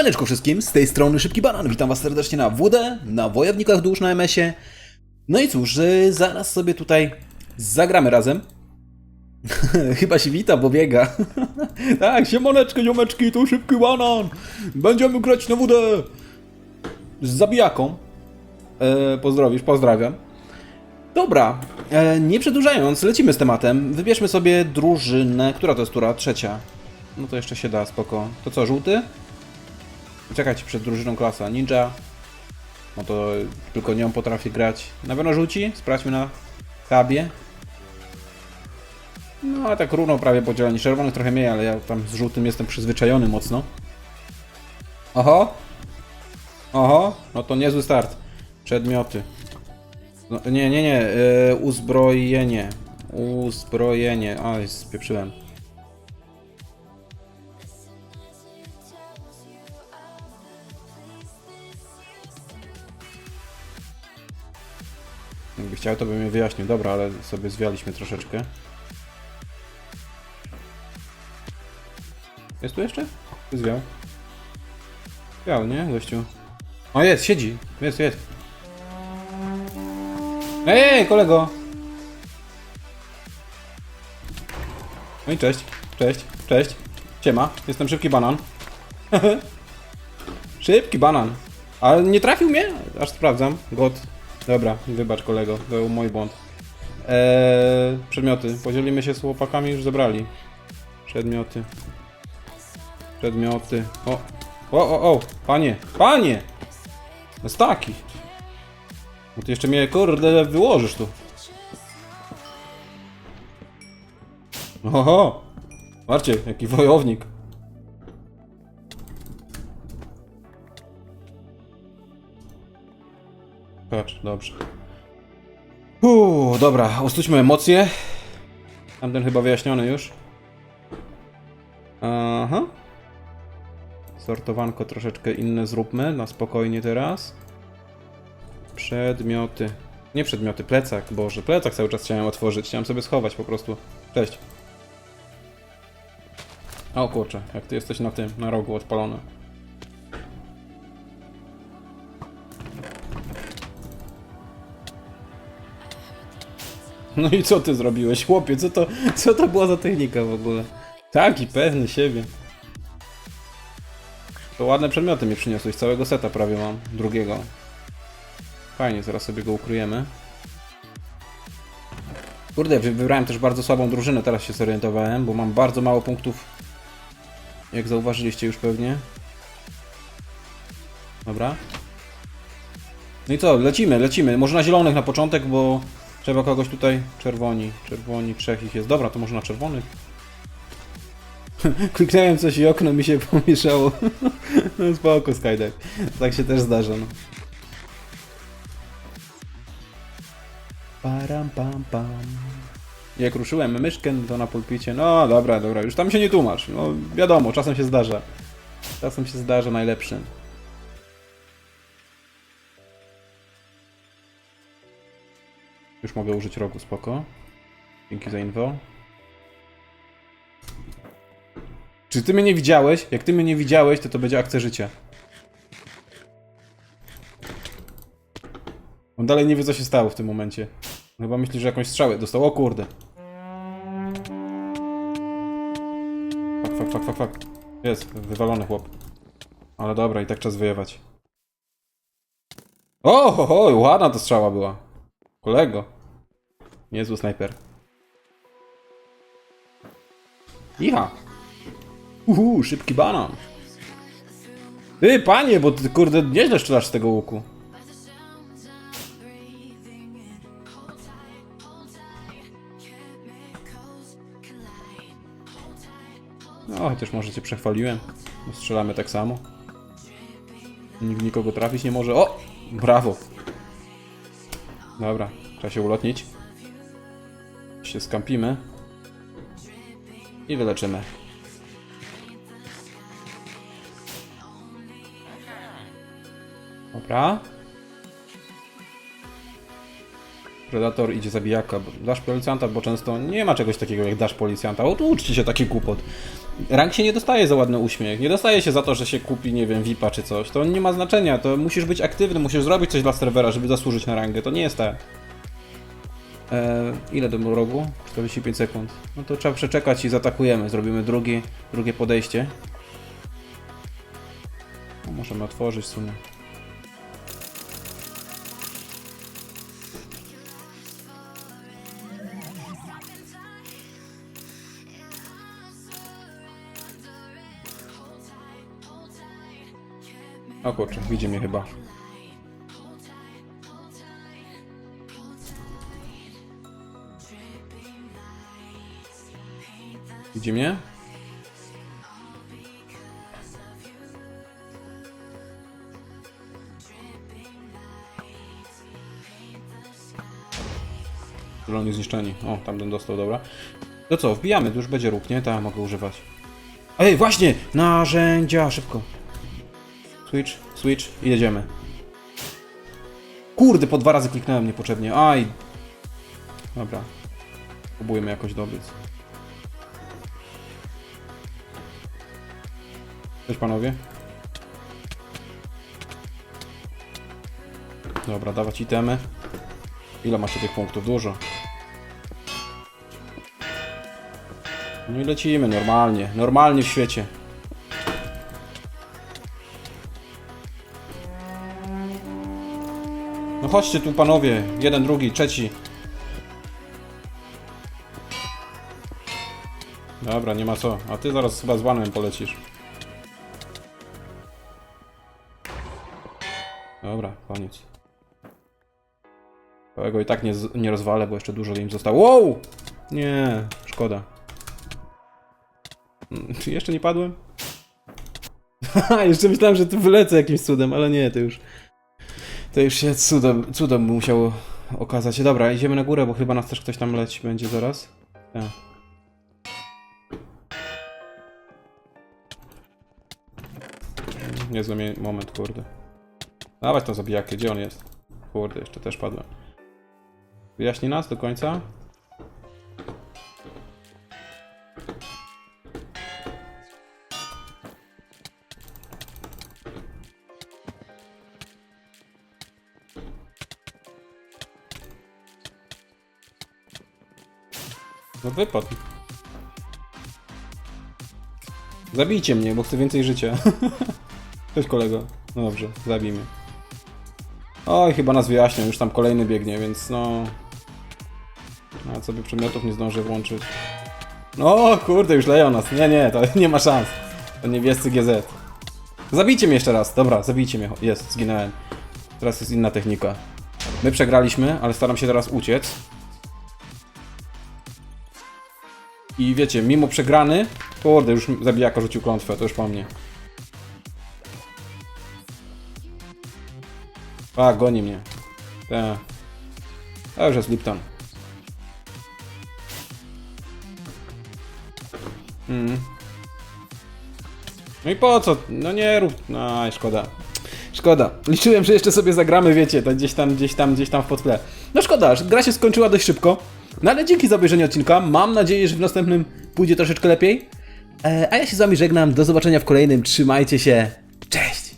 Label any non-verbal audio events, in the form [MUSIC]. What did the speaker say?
Siemaneczko wszystkim, z tej strony Szybki Banan, witam was serdecznie na WD, na Wojownikach Dusz na MS-ie. No i cóż, zaraz sobie tutaj zagramy razem. [LAUGHS] Chyba się wita, bo biega. [LAUGHS] tak, siemaneczko, ziomeczki, tu Szybki Banan. Będziemy grać na WD. Z zabijaką. E, pozdrowisz, pozdrawiam. Dobra, e, nie przedłużając, lecimy z tematem. Wybierzmy sobie drużynę. Która to jest tura? Trzecia. No to jeszcze się da, spoko. To co, żółty? Czekajcie przed drużyną klasa. Ninja. No to tylko nią potrafię grać. Na pewno żółci? Sprawdźmy na hubie. No a tak równo prawie podzieleni. Czerwonych trochę mniej, ale ja tam z żółtym jestem przyzwyczajony mocno. Oho! Oho! No to niezły start. Przedmioty. No, nie, nie, nie. Yy, uzbrojenie. Uzbrojenie. Oj, spieprzyłem. Chciał, to bym je wyjaśnił. Dobra, ale sobie zwialiśmy troszeczkę. Jest tu jeszcze? Zwiał. Zwiał, nie, gościu? O, jest, siedzi. Jest, jest. Ej, ej, kolego! No i cześć, cześć, cześć. Siema, jestem szybki banan. [LAUGHS] szybki banan. Ale nie trafił mnie? Aż sprawdzam. God. Dobra, wybacz kolego, to był mój błąd. Eee, przedmioty. Podzielimy się z chłopakami, już zebrali. Przedmioty. Przedmioty. O, o, o, o, panie, panie! Jest taki. No ty jeszcze mnie, kurde, wyłożysz tu. Oho! Marcie, jaki wojownik. Patrz, dobrze. Uuu, dobra, ostudźmy emocje. Tamten chyba wyjaśniony już. Aha. Sortowanko troszeczkę inne zróbmy, na spokojnie teraz. Przedmioty. Nie przedmioty, plecak, boże, plecak cały czas chciałem otworzyć, chciałem sobie schować po prostu. Cześć. O kurczę, jak ty jesteś na tym, na rogu odpalony. No i co ty zrobiłeś, chłopie? Co to, co to była za technika w ogóle? Taki pewny siebie. To ładne przedmioty mi przyniosłeś, całego seta prawie mam, drugiego. Fajnie, zaraz sobie go ukryjemy. Kurde, wy- wybrałem też bardzo słabą drużynę, teraz się zorientowałem, bo mam bardzo mało punktów. Jak zauważyliście już pewnie. Dobra. No i co, lecimy, lecimy. Może na zielonych na początek, bo trzeba kogoś tutaj... Czerwoni, czerwoni, trzech ich jest. Dobra, to może na czerwonych. [LAUGHS] Kliknąłem coś i okno mi się [LAUGHS] pomieszało. [LAUGHS] no spoko, Skydive. Tak się też zdarza, no. Param pam pam. Jak ruszyłem myszkę, to na pulpicie. No dobra, dobra, już tam się nie tłumacz. No wiadomo, czasem się zdarza. Czasem się zdarza najlepszy. Już mogę użyć rogu, spoko. Dzięki za info. Czy ty mnie nie widziałeś? Jak ty mnie nie widziałeś, to to będzie akcja życia. On dalej nie wie, co się stało w tym momencie. Chyba myśli, że jakąś strzałę dostał. O kurde. Fak, fak, fak, fak, fak. Jest, wywalony chłop. Ale dobra, i tak czas wyjewać. O, ho, ho, ładna to strzała była. Kolego. Niezły snajper. Iha. Uhu, szybki banan. Ty, panie, bo ty kurde nieźle strzelasz z tego łuku. No, chociaż może cię przechwaliłem. Strzelamy tak samo. Nikt nikogo trafić nie może. O! Brawo! Dobra, trzeba się ulotnić. Się skampimy. I wyleczymy. Dobra. Predator idzie zabijaka. Dasz policjanta, bo często nie ma czegoś takiego jak dasz policjanta. O, tu uczcie się taki głupot. Rank się nie dostaje za ładny uśmiech. Nie dostaje się za to, że się kupi, nie wiem, VIPa czy coś. To nie ma znaczenia. To musisz być aktywny, musisz zrobić coś dla serwera, żeby zasłużyć na rangę. To nie jest tak. Eee, ile do rogu? 45 sekund. No to trzeba przeczekać i zaatakujemy. Zrobimy drugi, drugie podejście. No, możemy otworzyć w sumie. O kurczę, widzi mnie chyba. Widzi mnie? Zieloni zniszczeni. O, tamten dostał, dobra. To co, wbijamy, to już będzie róg, nie? Tak, mogę używać. Ej, właśnie! Narzędzia, szybko. Switch, switch i jedziemy. Kurde, po dwa razy kliknąłem niepotrzebnie. Aj. Dobra. Próbujemy jakoś dobyć. Cześć panowie. Dobra, dawać itemy. Ile macie tych punktów? Dużo. No i lecimy normalnie. Normalnie w świecie. No chodźcie tu panowie. Jeden, drugi, trzeci. Dobra, nie ma co. A ty zaraz chyba z banem polecisz. Dobra, koniec. Całego i tak nie, nie rozwalę, bo jeszcze dużo im zostało. Wow! Nie, szkoda. Czy [LAUGHS] jeszcze nie padłem? [LAUGHS] Jeszcze myślałem, że tu wylecę jakimś cudem, ale nie, to już... To już się cudem, cudem musiało okazać. Dobra, idziemy na górę, bo chyba nas też ktoś tam leci będzie zaraz. Tak. Niezły mi- moment, kurde. Dawać tą zabijakę, gdzie on jest? Kurde, jeszcze też padłem. Wyjaśni nas do końca? No wypadł. Zabijcie mnie, bo chcę więcej życia. [LAUGHS] Cześć kolego. No dobrze, zabij mnie. Oj, chyba nas wyjaśnią, już tam kolejny biegnie, więc no... A sobie przedmiotów nie zdążę włączyć. No kurde, już leją nas. Nie, nie, to [LAUGHS] nie ma szans. To niebiescy GZ. Zabijcie mnie jeszcze raz. Dobra, zabijcie mnie. Jest, zginąłem. Teraz jest inna technika. My przegraliśmy, ale staram się teraz uciec. I wiecie, mimo przegrany... Kurde, już zabijaka rzucił klątwę, to już po mnie. A, goni mnie. Tak. To już jest Lipton. Mm. No i po co? No nie rób. No, i szkoda. Szkoda. Liczyłem, że jeszcze sobie zagramy, wiecie, to gdzieś tam, gdzieś tam, gdzieś tam w podtle. No szkoda, że gra się skończyła dość szybko. No ale dzięki za obejrzenie odcinka. Mam nadzieję, że w następnym pójdzie troszeczkę lepiej. E, a ja się z wami żegnam. Do zobaczenia w kolejnym. Trzymajcie się. Cześć!